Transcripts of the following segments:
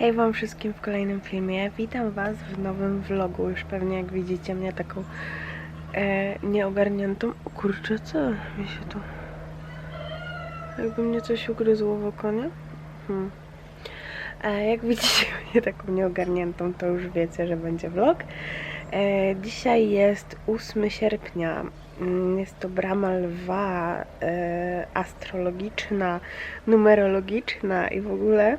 Hej wam wszystkim w kolejnym filmie. Witam was w nowym vlogu. Już pewnie jak widzicie mnie taką e, nieogarniętą. O kurczę, co mi się tu... Jakby mnie coś ugryzło w oko, nie? Hmm. E, jak widzicie mnie taką nieogarniętą, to już wiecie, że będzie vlog. E, dzisiaj jest 8 sierpnia. Mm, Jest to brama lwa e, astrologiczna, numerologiczna i w ogóle.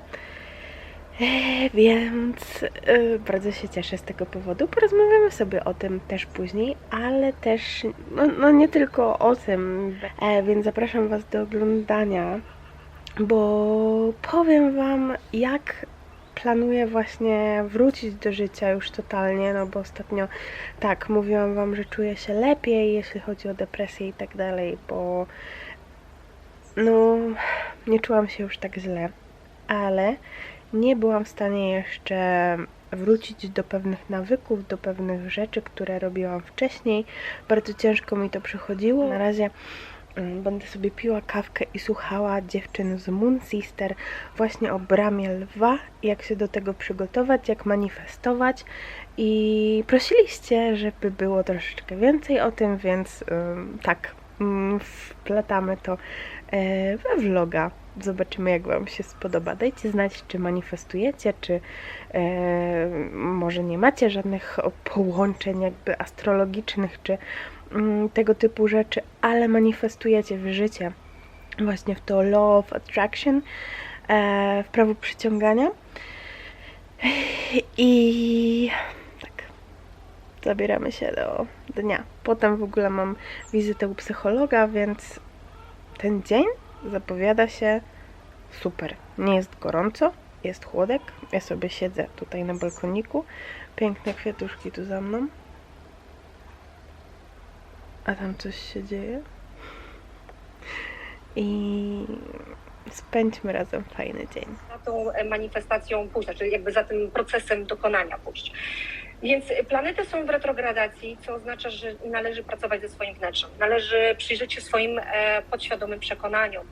E, Więc e, bardzo się cieszę z tego powodu. Porozmawiamy sobie o tym też później, ale też no, no nie tylko o tym. E, Więc zapraszam Was do oglądania, bo powiem Wam, jak planuję właśnie wrócić do życia już totalnie, no bo ostatnio tak, mówiłam Wam, że czuję się lepiej, jeśli chodzi o depresję i tak dalej, bo no nie czułam się już tak źle, ale nie byłam w stanie jeszcze wrócić do pewnych nawyków, do pewnych rzeczy, które robiłam wcześniej. Bardzo ciężko mi to przychodziło. Na razie mm, będę sobie piła kawkę i słuchała dziewczyn z Moon Sister właśnie o bramie lwa, jak się do tego przygotować, jak manifestować. I prosiliście, żeby było troszeczkę więcej o tym, więc tak, ym, wplatamy to e, we vloga. Zobaczymy, jak Wam się spodoba. Dajcie znać, czy manifestujecie, czy e, może nie macie żadnych połączeń jakby astrologicznych, czy mm, tego typu rzeczy, ale manifestujecie w życie właśnie w to law of attraction, e, w prawo przyciągania. I tak, zabieramy się do dnia. Potem w ogóle mam wizytę u psychologa, więc ten dzień zapowiada się super. Nie jest gorąco, jest chłodek. Ja sobie siedzę tutaj na balkoniku. Piękne kwiatuszki tu za mną. A tam coś się dzieje. I spędźmy razem fajny dzień. za tą manifestacją pójść, znaczy jakby za tym procesem dokonania pójść. Więc planety są w retrogradacji, co oznacza, że należy pracować ze swoim wnętrzem. Należy przyjrzeć się swoim e, podświadomym przekonaniom.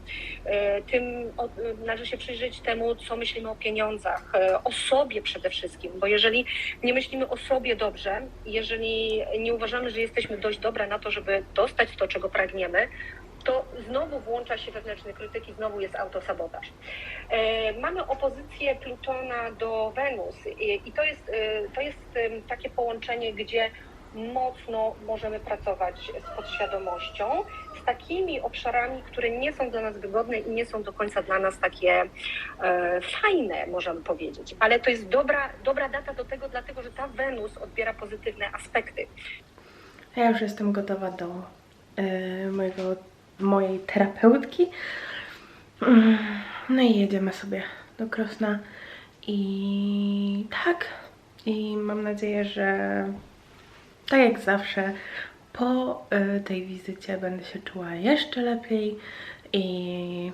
E, tym e, należy się przyjrzeć temu, co myślimy o pieniądzach, o sobie przede wszystkim, bo jeżeli nie myślimy o sobie dobrze, jeżeli nie uważamy, że jesteśmy dość dobre na to, żeby dostać to, czego pragniemy, to znowu włącza się wewnętrzny krytyk i znowu jest autosabotaż. E, mamy opozycję Plutona do Wenus i, to jest, e, to jest takie połączenie, gdzie mocno możemy pracować z podświadomością, z takimi obszarami, które nie są dla nas wygodne i nie są do końca dla nas takie e, fajne, możemy powiedzieć. Ale to jest dobra, dobra data do tego, dlatego że ta Wenus odbiera pozytywne aspekty. Ja już jestem gotowa do e, mojego, mojej terapeutki. No i jedziemy sobie do Krosna. I tak. I mam nadzieję, że tak jak zawsze po e, tej wizycie będę się czuła jeszcze lepiej i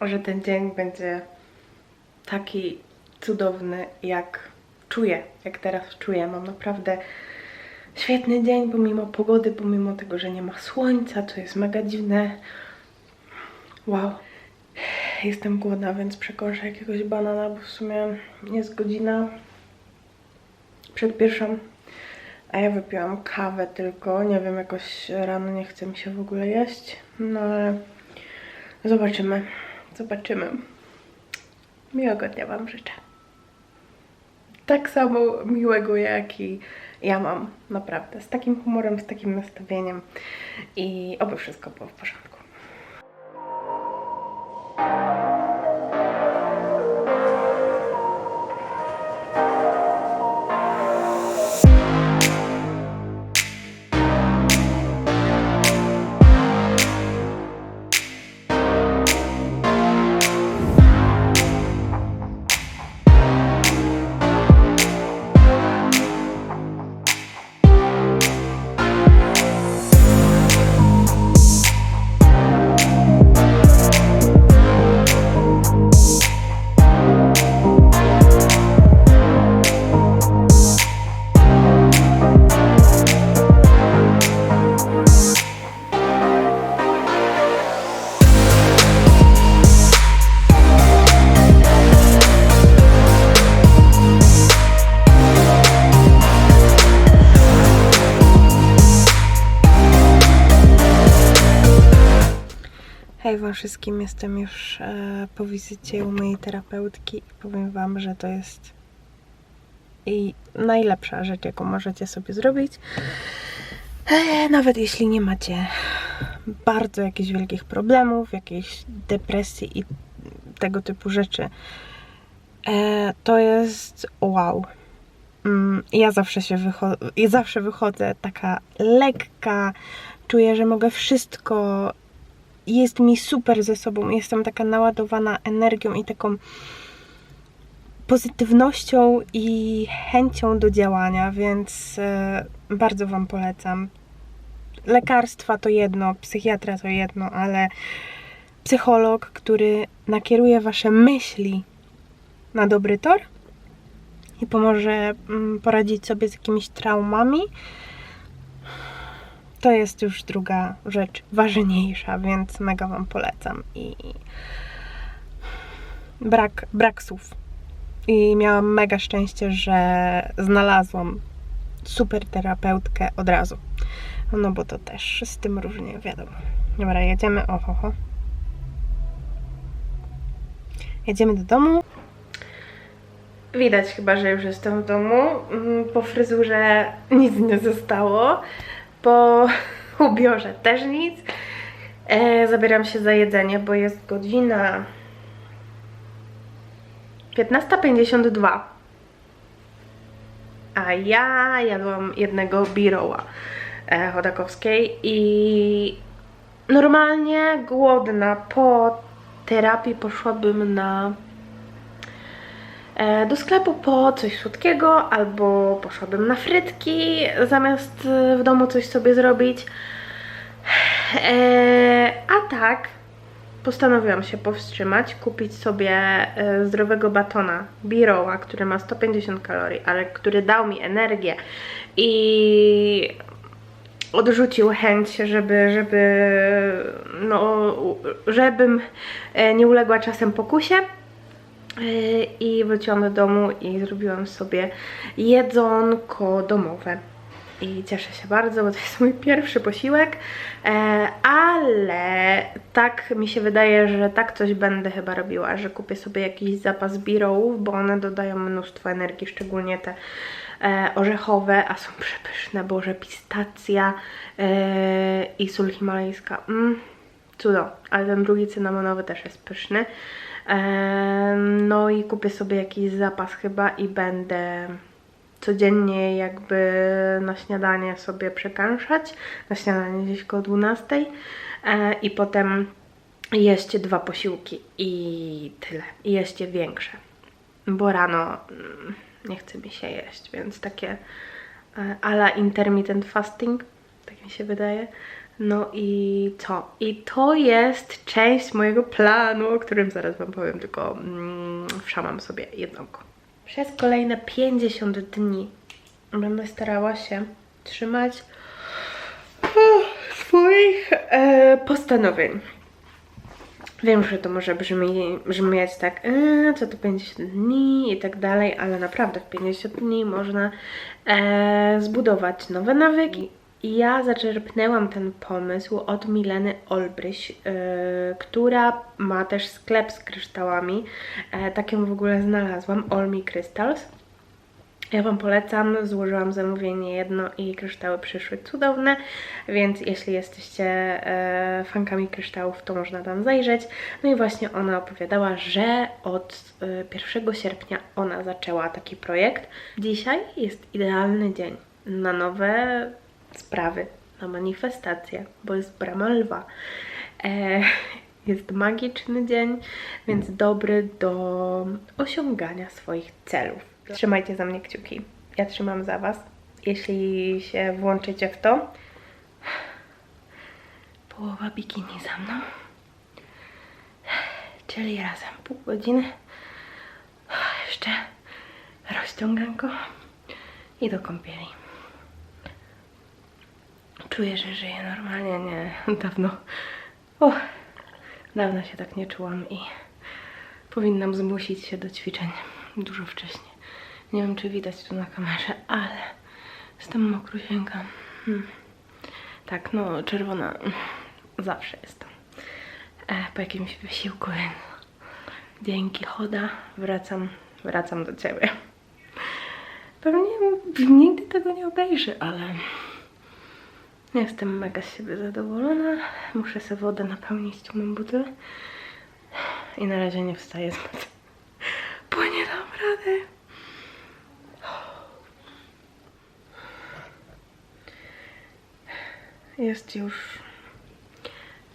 że ten dzień będzie taki cudowny, jak czuję, jak teraz czuję. Mam naprawdę świetny dzień, pomimo pogody, pomimo tego, że nie ma słońca, co jest mega dziwne. Wow. Jestem głodna, więc przekoszę jakiegoś banana, bo w sumie jest godzina przed pierwszą, a ja wypiłam kawę tylko. Nie wiem, jakoś rano nie chce mi się w ogóle jeść, no ale zobaczymy. Zobaczymy. Miłego dnia Wam życzę. Tak samo miłego, jak i ja mam, naprawdę. Z takim humorem, z takim nastawieniem i oby wszystko było w porządku. Wszystkim, jestem już e, po wizycie u mojej terapeutki i powiem wam, że to jest i najlepsza rzecz, jaką możecie sobie zrobić. E, nawet jeśli nie macie bardzo jakichś wielkich problemów, jakiejś depresji i tego typu rzeczy, e, to jest wow. Mm, Ja zawsze się wychodzę, zawsze wychodzę taka lekka, czuję, że mogę wszystko jest mi super ze sobą. Jestem taka naładowana energią i taką pozytywnością i chęcią do działania, więc e, bardzo Wam polecam. Lekarstwa to jedno, psychiatra to jedno, ale psycholog, który nakieruje Wasze myśli na dobry tor i pomoże mm, poradzić sobie z jakimiś traumami, to jest już druga rzecz ważniejsza, więc mega Wam polecam. I brak, brak słów. I miałam mega szczęście, że znalazłam super terapeutkę od razu. No bo to też z tym różnie, wiadomo. Dobra, jedziemy. Oho, ho. Jedziemy do domu. Widać chyba, że już jestem w domu. Mm, Po fryzurze nic nie zostało. Po ubiorze też nic. E, zabieram się za jedzenie, bo jest godzina 15.52. A ja jadłam jednego biroła e, chodakowskiej i normalnie głodna po terapii poszłabym na do sklepu po coś słodkiego albo poszłabym na frytki zamiast e, w domu coś sobie zrobić. E, a tak postanowiłam się powstrzymać, kupić sobie e, zdrowego batona Biroła, który ma 150 kalorii, ale który dał mi energię i odrzucił chęć, żeby, żeby no, żebym e, nie uległa czasem pokusie. Yy, I wróciłam do domu i zrobiłam sobie jedzonko domowe. I cieszę się bardzo, bo to jest mój pierwszy posiłek, e, ale tak mi się wydaje, że tak coś będę chyba robiła, że kupię sobie jakiś zapas birołów, bo one dodają mnóstwo energii, szczególnie te e, orzechowe, a są przepyszne, boże, pistacja e, i sól himalajska. Mm, cudo, ale ten drugi cynamonowy też jest pyszny. No i kupię sobie jakiś zapas chyba i będę codziennie jakby na śniadanie sobie przekąszać. Na śniadanie gdzieś koło 12 e, i potem jeść dwa posiłki i tyle. I jeść je większe. Bo rano mm, nie chce mi się jeść, więc takie e, ala intermittent fasting, tak mi się wydaje. No i co? I to jest część mojego planu, o którym zaraz Wam powiem, tylko mm, wszamam sobie jednonko. Przez kolejne 50 dni będę starała się trzymać swoich e, postanowień. Wiem, że to może brzmi, tak, e, co to 50 dni i tak dalej, ale naprawdę w 50 dni można e, zbudować nowe nawyki. I Ja zaczerpnęłam ten pomysł od Mileny Olbryś, e, która ma też sklep z kryształami. E, tak ją w ogóle znalazłam, Me Crystals. Ja Wam polecam, złożyłam zamówienie jedno i kryształy przyszły cudowne, więc jeśli jesteście e, fankami kryształów, to można tam zajrzeć. No i właśnie ona opowiadała, że od e, 1 sierpnia ona zaczęła taki projekt. Dzisiaj jest idealny dzień na nowe sprawy, na manifestacje, bo jest brama lwa. E, jest magiczny dzień, więc dobry do osiągania swoich celów. Trzymajcie za mnie kciuki. Ja trzymam za Was. Jeśli się włączycie w to, połowa bikini za mną. Czyli razem pół godziny. Jeszcze rozciąganko i do kąpieli. Czuję, że żyję normalnie, nie dawno. O, dawno się tak nie czułam i powinnam zmusić się do ćwiczeń dużo wcześniej. Nie wiem, czy widać tu na kamerze, ale jestem mokrusieńka. Hmm. Tak, no czerwona zawsze jestem. e, po jakimś wysiłku, dzięki choda wracam, wracam do ciebie. Pewnie nigdy tego nie obejrzy, ale jestem mega z siebie zadowolona. Muszę sobie wodę napełnić w ciągłym butel i na razie nie wstaję z buty, bo nie dam rady. Jest już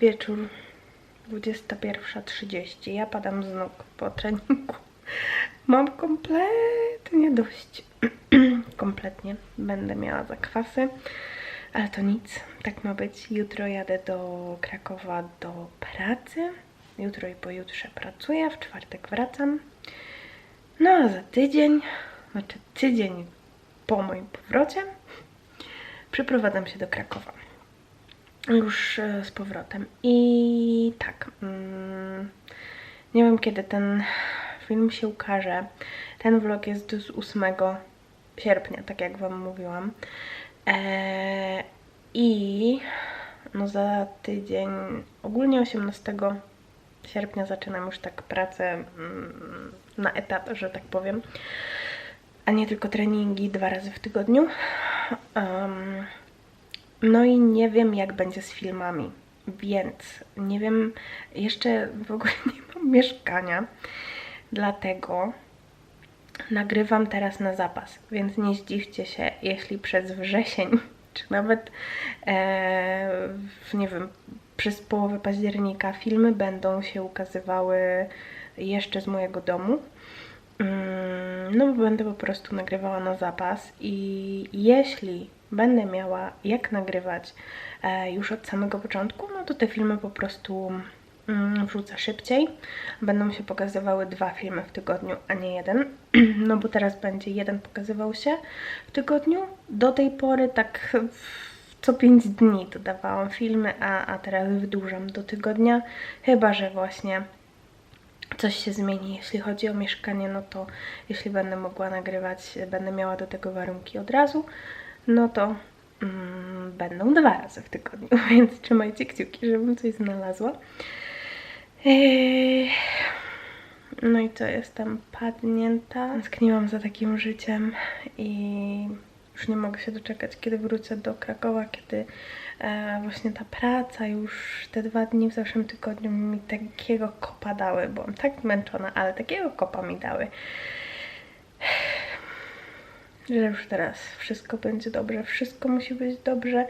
wieczór 21.30. Ja padam z nóg po treningu. Mam kompletnie dość. kompletnie. Będę miała zakwasy, ale to nic. Tak ma być. Jutro jadę do Krakowa do pracy. Jutro i pojutrze pracuję. W czwartek wracam. No a za tydzień, znaczy tydzień po moim powrocie, przeprowadzam się do Krakowa już e, z powrotem. I tak, mm, nie wiem kiedy ten film się ukaże. Ten vlog jest z 8 sierpnia, tak jak Wam mówiłam. E, I no za tydzień, ogólnie 18 sierpnia zaczynam już tak pracę mm, na etat, że tak powiem. A nie tylko treningi dwa razy w tygodniu. No i nie wiem, jak będzie z filmami, więc nie wiem, jeszcze w ogóle nie mam mieszkania, dlatego nagrywam teraz na zapas, więc nie zdziwcie się, jeśli przez wrzesień, czy nawet e, nie wiem, przez połowę października filmy będą się ukazywały jeszcze z mojego domu. Mm, No, będę po prostu nagrywała na zapas i jeśli będę miała jak nagrywać e, już od samego początku, no to te filmy po prostu wrzucę szybciej. Będą się pokazywały dwa filmy w tygodniu, a nie jeden. No bo teraz będzie jeden pokazywał się w tygodniu. Do tej pory tak co 5 dni dodawałam filmy, a, a teraz wydłużam do tygodnia. Chyba, że właśnie coś się zmieni, jeśli chodzi o mieszkanie, no to jeśli będę mogła nagrywać, będę miała do tego warunki od razu, no to mm, będą dwa razy w tygodniu, więc trzymajcie kciuki, żebym coś znalazła. Eee, No i co, jestem padnięta. Tęskniłam za takim życiem i już nie mogę się doczekać, kiedy wrócę do Krakowa, kiedy e, właśnie ta praca już te dwa dni w zeszłym tygodniu mi takiego kopa dały. Byłam tak zmęczona, ale takiego kopa mi dały. Że już teraz wszystko będzie dobrze, wszystko musi być dobrze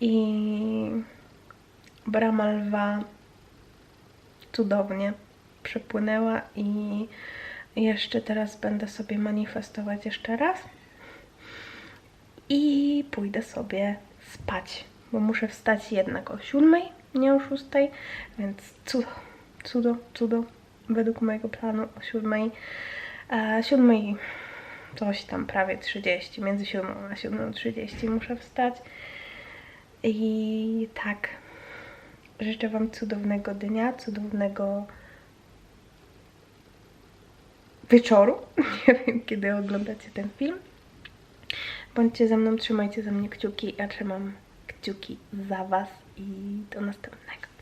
i brama lwa cudownie przepłynęła i jeszcze teraz będę sobie manifestować jeszcze raz i pójdę sobie spać, bo muszę wstać jednak o siódmej, nie o szóstej, więc cudo, cudo, cudo, według mojego planu o siódmej, a siódmej coś tam prawie 30, między siódmą a siódmą 30 muszę wstać i tak, życzę Wam cudownego dnia, cudownego wieczoru, nie wiem kiedy oglądacie ten film. Bądźcie ze mną, trzymajcie za mnie kciuki, ja trzymam kciuki za Was i do następnego.